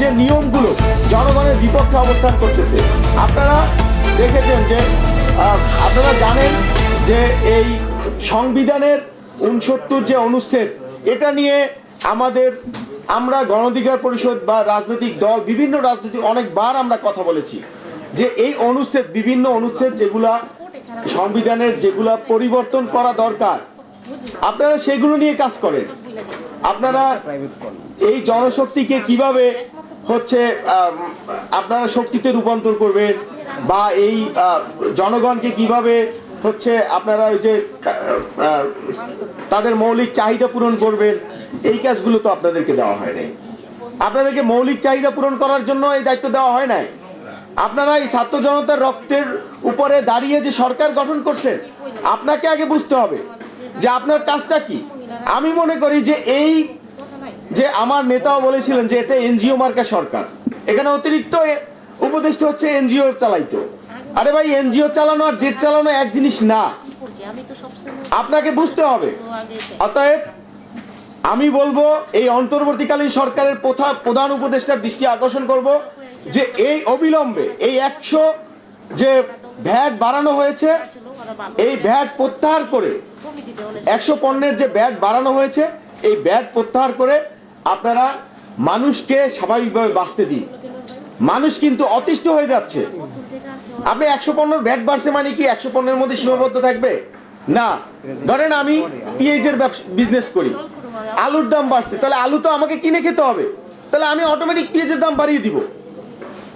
যে নিয়মগুলো জনগণের বিপক্ষে অবস্থান করতেছে। আপনারা দেখেছেন যে আপনারা জানেন যে এই সংবিধানের উনসত্তর যে অনুচ্ছেদ, এটা নিয়ে আমাদের আমরা গণধিকার পরিষদ বা রাজনৈতিক দল, বিভিন্ন রাজনৈতিক অনেকবার আমরা কথা বলেছি যে এই অনুচ্ছেদ, বিভিন্ন অনুচ্ছেদ যেগুলা সংবিধানের যেগুলা পরিবর্তন করা দরকার, আপনারা সেগুলো নিয়ে কাজ করেন। আপনারা এই জনশক্তিকে কীভাবে হচ্ছে আপনারা শক্তিতে রূপান্তর করবেন বা এই জনগণকে কীভাবে হচ্ছে আপনারা ওই যে তাদের মৌলিক চাহিদা পূরণ করবেন, এই কাজগুলো তো আপনাদেরকে দেওয়া হয় নাই। আপনাদেরকে মৌলিক চাহিদা পূরণ করার জন্য এই দায়িত্ব দেওয়া হয় নাই। আপনারা এই ছাত্র জনতার রক্তের উপরে দাঁড়িয়ে যে সরকার গঠন করছেন আপনাকে আগে বুঝতে হবে যে আপনার কাজটা কি। আমি মনে করি যে এই যে আমার নেতাও বলেছিলেন যে এটা এনজিও মার্কা সরকার। এখানে অতিরিক্ত উপদেষ্টা হচ্ছে এনজিও চালাইতো। আরে ভাই, এনজিও চালানো আর দেশ চালানো এক জিনিস না। আপনাকে বুঝতে হবে। অতএব আমি বলব, এই অন্তর্বর্তীকালীন সরকারের প্রথা- প্রধান উপদেষ্টার দৃষ্টি আকর্ষণ করব যে এই অবিলম্বে এই একশো যে ভ্যাট বাড়ানো হয়েছে, এই ভ্যাট প্রত্যাহার করে, একশো পণ্যের যে ব্যাট বাড়ানো হয়েছে, এই ব্যাট প্রত্যাহার করে আপনারা মানুষকে স্বাভাবিকভাবে বাঁচতে দিন। মানুষ কিন্তু অতিষ্ঠ হয়ে যাচ্ছে। আপনি একশো পণ্যের ব্যাট বাড়ছে মানে কি একশো পণ্যের মধ্যে সীমাবদ্ধ থাকবে? না। ধরেন আমি ব্যবসা বিজনেস করি। আলুর দাম বাড়ছে। তাহলে আলু তো আমাকে কিনে খেতে হবে। তাহলে আমি অটোমেটিক পেঁয়াজের দাম বাড়িয়ে দিব।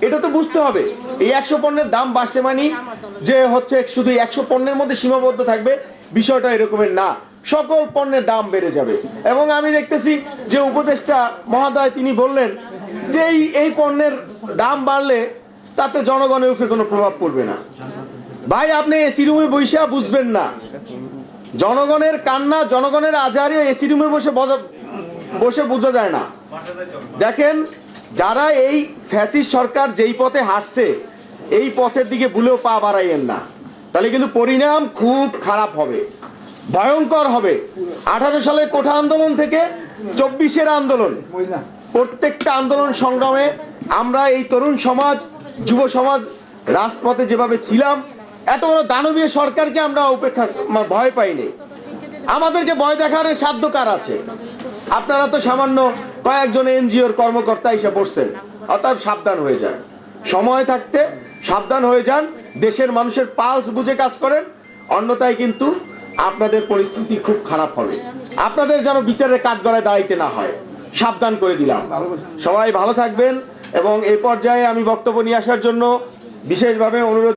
এটা তো বুঝতে হবে। এই একশো পণ্যের দাম বাড়ছে মানে যে হচ্ছে শুধু একশো পণ্যের মধ্যে সীমাবদ্ধ থাকবে। বিষয়টা এরকমের না। সকল পণ্যের দাম বেড়ে যাবে। এবং আমি দেখতেছি যে উপদেষ্টা মহাদয় তিনি বললেন যে এই এই পণ্যের দাম বাড়লে তাতে জনগণের উপরে কোনো প্রভাব পড়বে না। ভাই, আপনি এসি রুমে বৈশা বুঝবেন না। জনগণের কান্না, জনগণের আজহারি এসি রুমে বসে বসে বোঝা যায় না। দেখেন, যারা এই ফ্যাসিস সরকার যেই পথে হাঁটছে, এই পথের দিকে ভুলেও পা বাড়াইয়েন না। তাহলে কিন্তু পরিণাম খুব খারাপ হবে। ভয়ঙ্কর হবে। আঠারো সালের কোঠা আন্দোলন থেকে চব্বিশের আন্দোলন। প্রত্যেকটা আন্দোলন সংগ্রামে আমরা এই তরুণ সমাজ, যুব সমাজ রাজপথে যেভাবে ছিলাম, এত বড় দানবীয় সরকারকে আমরা উপেক্ষা ভয় পাইনি। আমাদেরকে ভয় দেখানোর সাধ্য কার আছে? আপনারা তো সামান্য কয়েকজন এনজিওর কর্মকর্তা এসে বসছেন, অতএব সাবধান হয়ে যান। সময় থাকতে সাবধান হয়ে যান, দেশের মানুষের পালস বুঝে কাজ করেন, অন্যথায় কিন্তু আপনাদের পরিস্থিতি খুব খারাপ হবে। আপনাদের যেন বিচারের কাঠগড়ায় দাঁড়াইতে না হয়। সাবধান করে দিলাম। সবাই ভালো থাকবেন এবং এ পর্যায়ে আমি বক্তব্য নিয়ে আসার জন্য বিশেষভাবে অনুরোধ